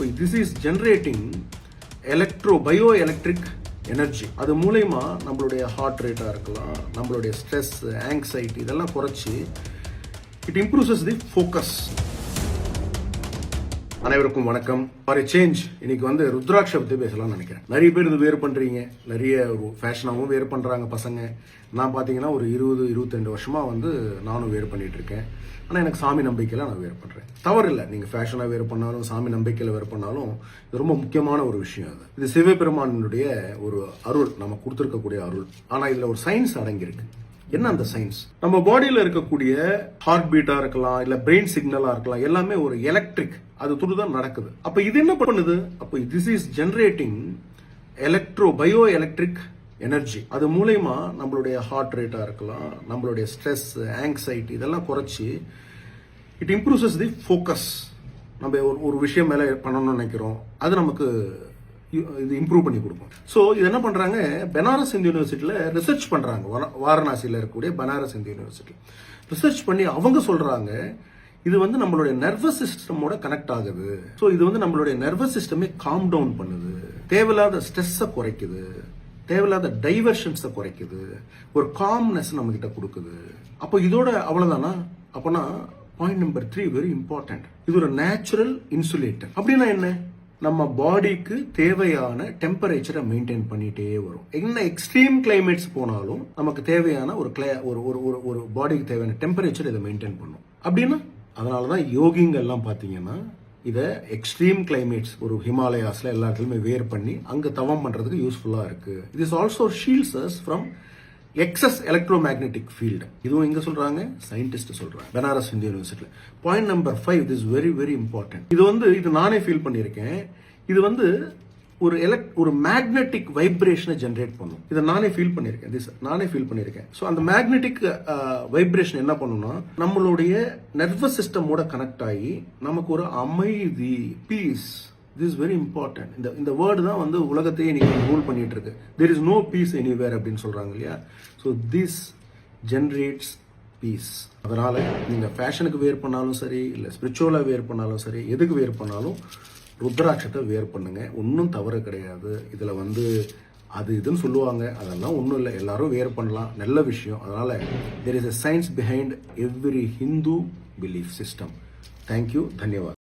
அப்போ this is generating electro bio electric energy அது மூலயமா நம்மளுடைய ஹார்ட் ரேட்டாக இருக்கலாம் நம்மளுடைய ஸ்ட்ரெஸ் ஆங்ஸைட்டி இதெல்லாம் குறைச்சி இட் இம்ப்ரூவ்ஸஸ் தி ஃபோக்கஸ் அனைவருக்கும் வணக்கம். ஃபார் சேஞ்ச் இன்னைக்கு வந்து ருத்ராட்ச பத்தி பேசலாம்னு நினைக்கிறேன். நிறைய பேர் இது வேர் பண்றீங்க. நிறைய ஒரு ஃபேஷனாகவும் வேர் பண்றாங்க பசங்க. நான் பாத்தீங்கன்னா ஒரு இருபது இருபத்தெண்டு வருஷமா வந்து நானும் வேர் பண்ணிட்டு இருக்கேன். ஆனால் எனக்கு சாமி நம்பிக்கையில நான் வேர் பண்றேன். தவறு இல்லை நீங்க ஃபேஷனாக வேர் பண்ணாலும் சாமி நம்பிக்கையில வேர் பண்ணாலும் இது ரொம்ப முக்கியமான ஒரு விஷயம் அது. இது சிவபெருமானுடைய ஒரு அருள் நம்ம கொடுத்துருக்கக்கூடிய அருள். ஆனா இதுல ஒரு சயின்ஸ் அடங்கியிருக்கு. என்ன அந்த சயின்ஸ் நம்ம பாடியில் இருக்கக்கூடிய ஹார்ட் பீட்டா இருக்கலாம் இல்ல பிரெயின் சிக்னலா இருக்கலாம் எல்லாமே ஒரு எலக்ட்ரிக் அது துரு தான் நடக்குது. அப்ப இது என்ன பண்ணுது? அப்போ this is generating electro bio electric energy அது மூலயமா நம்மளுடைய ஹார்ட் ரேட்டா இருக்கலாம் நம்மளுடைய ஸ்ட்ரெஸ் ஆங்ஸைட்டி இதெல்லாம் குறைச்சி இட் இம்ப்ரூவ்ஸஸ் தி ஃபோக்கஸ் நம்ம ஒரு ஒரு விஷயம் மேலே பண்ணணும்னு நினைக்கிறோம். அது நமக்கு இது இம்ப்ரூவ் பண்ணி கொடுக்கும். ஸோ இது என்ன பண்ணுறாங்க பெனாரஸ் இந்து யூனிவர்சிட்டியில் ரிசர்ச் பண்ணுறாங்க வாரணாசியில் இருக்கக்கூடிய பனாரஸ் இந்து யூனிவர்சிட்டி ரிசர்ச் பண்ணி அவங்க சொல்கிறாங்க இது வந்து நம்மளுடைய நர்வஸ் சிஸ்டமோட கனெக்ட் ஆகுது. ஸோ இது வந்து நம்மளுடைய நர்வஸ் சிஸ்டமே காம் டவுன் பண்ணுது. தேவையில்லாத ஸ்ட்ரெஸ்ஸை குறைக்குது. தேவையில்லாத டைவர்ஷன்ஸை குறைக்குது. ஒரு காம்னஸ் நம்ம கிட்ட கொடுக்குது. அப்போ இதோட அவ்வளோதானா அப்போனா point number three very important இது ஒரு நேச்சுரல் இன்சுலேட்டர் அப்படின்னா என்ன? நம்ம பாடிக்கு தேவையான டெம்பரேச்சரை மெயின்டைன் பண்ணிட்டே வரும். என்ன எக்ஸ்ட்ரீம் கிளைமேட்ஸ் போனாலும் நமக்கு தேவையான ஒரு கிளை ஒரு ஒரு ஒரு ஒரு பாடிக்கு தேவையான டெம்பரேச்சர் இதை மெயின்டைன் பண்ணும். அப்படின்னா அதனால தான் யோகிங்கெல்லாம் பார்த்தீங்கன்னா இதை எக்ஸ்ட்ரீம் கிளைமேட்ஸ் ஒரு ஹிமாலயாஸில் எல்லா இடத்துலையுமே வேர் பண்ணி அங்கே தவம் பண்ணுறதுக்கு யூஸ்ஃபுல்லாக இருக்குது இது is also shields us from excess electro magnetic field இதுவும் எங்கே சொல்கிறாங்க சயின்டிஸ்ட் சொல்கிறாங்க பனாரஸ் இந்திய யூனிவர்சிட்டியில் point number five is very very important இது வந்து இது நானே ஃபீல் பண்ணியிருக்கேன். இது வந்து ஒரு எலக்ட் ஒரு மேக்னெட்டிக் வைப்ரேஷனை ஜென்ரேட் பண்ணும். இதை நானே ஃபீல் பண்ணியிருக்கேன். திஸ் நானே ஃபீல் பண்ணியிருக்கேன். ஸோ அந்த மேக்னெட்டிக் வைப்ரேஷன் uh, என்ன பண்ணும்னா நம்மளுடைய நர்வஸ் சிஸ்டமோட கனெக்ட் ஆகி நமக்கு ஒரு அமைதி பீஸ் திஸ் வெரி இம்பார்ட்டன்ட் இந்த இந்த வேர்டு தான் வந்து உலகத்தையே நீங்கள் ரூல் பண்ணிகிட்ருக்கு இருக்கு there is no peace anywhere அப்படின்னு சொல்கிறாங்க இல்லையா? ஸோ திஸ் ஜென்ரேட்ஸ் பீஸ் அதனால் நீங்கள் ஃபேஷனுக்கு வேர் பண்ணாலும் சரி இல்லை ஸ்பிரிச்சுவலாக வேர் பண்ணாலும் சரி எதுக்கு வேர் பண்ணாலும் ருத்ராட்சத்தை வேர் பண்ணுங்கள் ஒன்றும் தவறு கிடையாது. இதில் வந்து அது இதுன்னு சொல்லுவாங்க. அதெல்லாம் ஒன்றும் இல்லை. எல்லாரும் வேர் பண்ணலாம். நல்ல விஷயம். அதனால் there is a science behind every Hindu belief system thank you தன்யவாத்.